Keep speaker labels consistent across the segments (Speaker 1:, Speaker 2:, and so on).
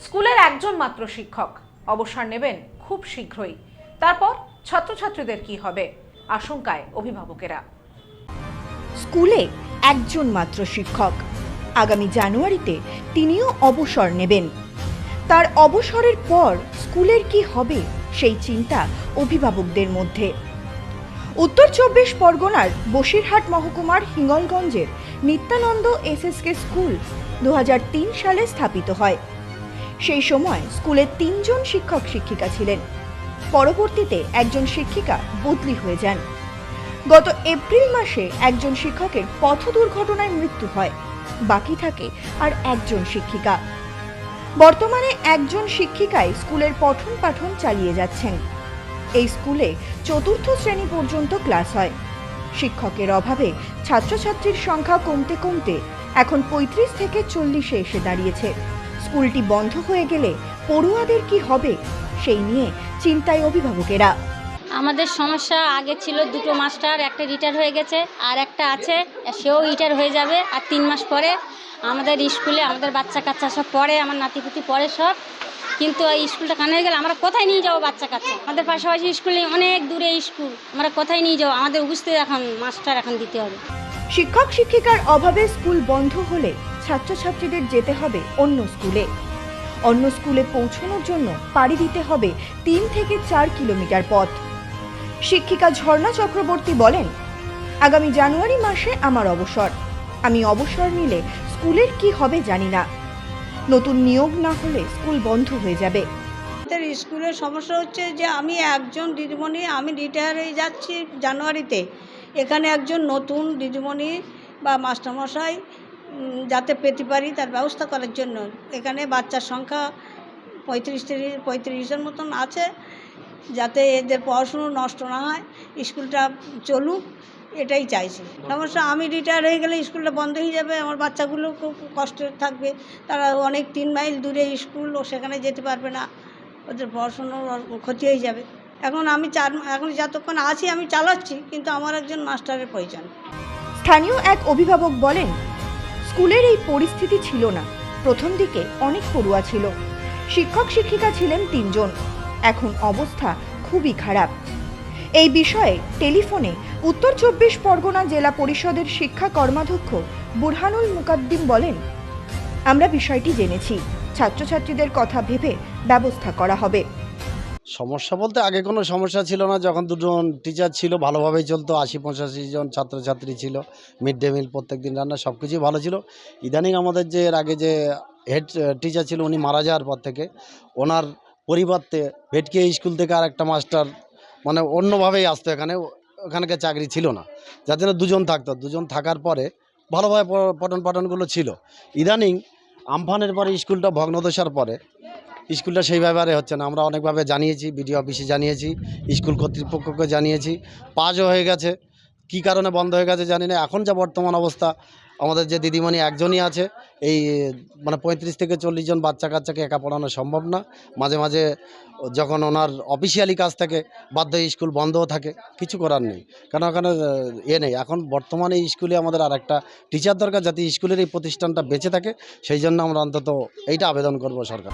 Speaker 1: স্কুলের একজন মাত্র শিক্ষক। অবসর নেবেন খুব শীঘ্রই। তারপর ছাত্রছাত্রীদের কি হবে? আশঙ্কায় অভিভাবকেরা।
Speaker 2: স্কুলে একজন মাত্র শিক্ষক। আগামী জানুয়ারিতে তিনিও অবসর নেবেন। তার অবসরের পর স্কুলের কি হবে সেই চিন্তা অভিভাবকদের মধ্যে। উত্তর চব্বিশ পরগনার বসিরহাট মহকুমার হিঙ্গলগঞ্জের নিত্যানন্দ এসএসকে স্কুল দু হাজার তিন সালে স্থাপিত হয়। সেই সময় স্কুলে তিনজন শিক্ষক শিক্ষিকা ছিলেন। পরবর্তীতে একজন শিক্ষিকা বদলি হয়ে যান। গত এপ্রিল মাসে একজন শিক্ষকের পথ দুর্ঘটনায় মৃত্যু হয়। বাকি থাকে আর একজন শিক্ষিকা। বর্তমানে একজন শিক্ষিকাই স্কুলের পঠন পাঠন চালিয়ে যাচ্ছেন। এই স্কুলে চতুর্থ শ্রেণি পর্যন্ত ক্লাস হয়। শিক্ষকের অভাবে ছাত্রছাত্রীর সংখ্যা কমতে কমতে এখন পঁয়ত্রিশ থেকে চল্লিশে এসে দাঁড়িয়েছে। স্কুলটি বন্ধ হয়ে গেলে পড়ুয়াদের কি হবে, সেই নিয়ে চিন্তায় অভিভাবকেরা।
Speaker 3: আমাদের সমস্যা আগে ছিল দুটো মাস্টার, একটা রিটায়ার হয়ে গেছে, আর একটা আছে, সেও রিটায়ার হয়ে যাবে, আর তিন মাস পরে আমাদের স্কুলে আমাদের বাচ্চা কাচ্চা সব পড়ে, আমার নাতিপুতি পড়ে সব। কিন্তু এই স্কুলটা কানে গেলে আমরা কোথায় নিয়ে যাব বাচ্চা কাচ্চা? আমাদের পাশাপাশি স্কুলে অনেক দূরে স্কুল, আমরা কোথায় নিয়ে যাব? আমাদের বুঝতে এখন মাস্টার এখন দিতে হবে।
Speaker 2: শিক্ষক শিক্ষিকার অভাবে স্কুল বন্ধ হলে ছাত্রছাত্রীদের যেতে হবে অন্য স্কুলে। অন্য স্কুলে পৌঁছানোর জন্য পাড়ি দিতে হবে তিন থেকে চার কিলোমিটার পথ। শিক্ষিকা ঝর্ণা চক্রবর্তী বলেন, আগামী জানুয়ারি মাসে আমার অবসর। আমি অবসর নিলে স্কুলের কি হবে জানি না। নতুন নিয়োগ না হলে স্কুল বন্ধ হয়ে যাবে।
Speaker 4: স্কুলের সমস্যা হচ্ছে যে আমি একজন দিদিমণি, আমি রিটায়ার হয়ে যাচ্ছি জানুয়ারিতে। এখানে একজন নতুন দিদিমণি বা মাস্টারমশাই যাতে পেতে পারি তার ব্যবস্থা করার জন্য। এখানে বাচ্চার সংখ্যা পঁয়ত্রিশ তিরিশ, পঁয়ত্রিশের মতন আছে, যাতে এদের পড়াশুনো নষ্ট না হয়, স্কুলটা চলুক, এটাই চাইছি। সমস্যা আমি রিটায়ার হয়ে গেলে স্কুলটা বন্ধ হয়ে যাবে, আমার বাচ্চাগুলো খুব কষ্টে থাকবে। তারা অনেক তিন মাইল দূরে স্কুল, ও সেখানে যেতে পারবে না, ওদের পড়াশুনোর ক্ষতি হয়ে যাবে। এখন আমি চার এখন যতক্ষণ আছি, আমি চালাচ্ছি, কিন্তু আমার একজন মাস্টারের প্রয়োজন।
Speaker 2: স্থানীয় এক অভিভাবক বলেন, স্কুলের এই পরিস্থিতি ছিল না। প্রথম দিকে অনেক পড়ুয়া ছিল। শিক্ষক শিক্ষিকা ছিলেন তিনজন। এখন অবস্থা খুবই খারাপ। এই বিষয়ে টেলিফোনে উত্তর চব্বিশ পরগনা জেলা পরিষদের শিক্ষা কর্মাধ্যক্ষ বুরহানুল মুকাদ্দিম বলেন, আমরা বিষয়টি জেনেছি। ছাত্রছাত্রীদের কথা ভেবে ব্যবস্থা করা হবে।
Speaker 5: সমস্যা বলতে আগে কোনো সমস্যা ছিল না, যখন দুজন টিচার ছিল, ভালোভাবেই চলতো, আশি পঁচাশি জন ছাত্রছাত্রী ছিল মিড ডে মিল প্রত্যেক দিন রান্না সব কিছুই ভালো ছিল। ইদানিং আমাদের যে, এর আগে যে হেড টিচার ছিল, উনি মারা যাওয়ার পর থেকে ওনার পরিবর্তে ভেটকে স্কুল থেকে আর একটা মাস্টার মানে অন্যভাবেই আসতো এখানে, ওখানকার চাকরি ছিল না। যার জন্য দুজন থাকতো। দুজন থাকার পরে ভালোভাবে পঠন পাঠনগুলো ছিল। ইদানিং আমফানের পরে স্কুলটা ভগ্নদশার পরে স্কুলটা সেইভাবে আর হচ্ছে না। আমরা অনেকভাবে জানিয়েছি, বিডিও অফিসে জানিয়েছি, স্কুল কর্তৃপক্ষকে জানিয়েছি। পাজও হয়ে গেছে। কি কারণে বন্ধ হয়ে গেছে জানি না। এখন যা বর্তমান অবস্থা, আমাদের যে দিদিমণি একজনই আছে, এই মানে পঁয়ত্রিশ থেকে চল্লিশ জন বাচ্চা কাচ্চাকে একা পড়ানো সম্ভব না। মাঝে মাঝে যখন ওনার অফিসিয়ালি কাজ থাকে, বাধ্য স্কুল বন্ধও থাকে, কিছু করার নেই। কারণ ওখানে, এ নেই। এখন বর্তমানে স্কুলে আমাদের আর একটা টিচার দরকার, যাতে স্কুলের এই প্রতিষ্ঠানটা বেঁচে থাকে। সেই জন্য আমরা অন্তত এইটা আবেদন করব সরকার।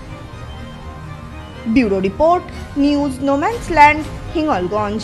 Speaker 2: Bureau report news no man's land Hingalganj.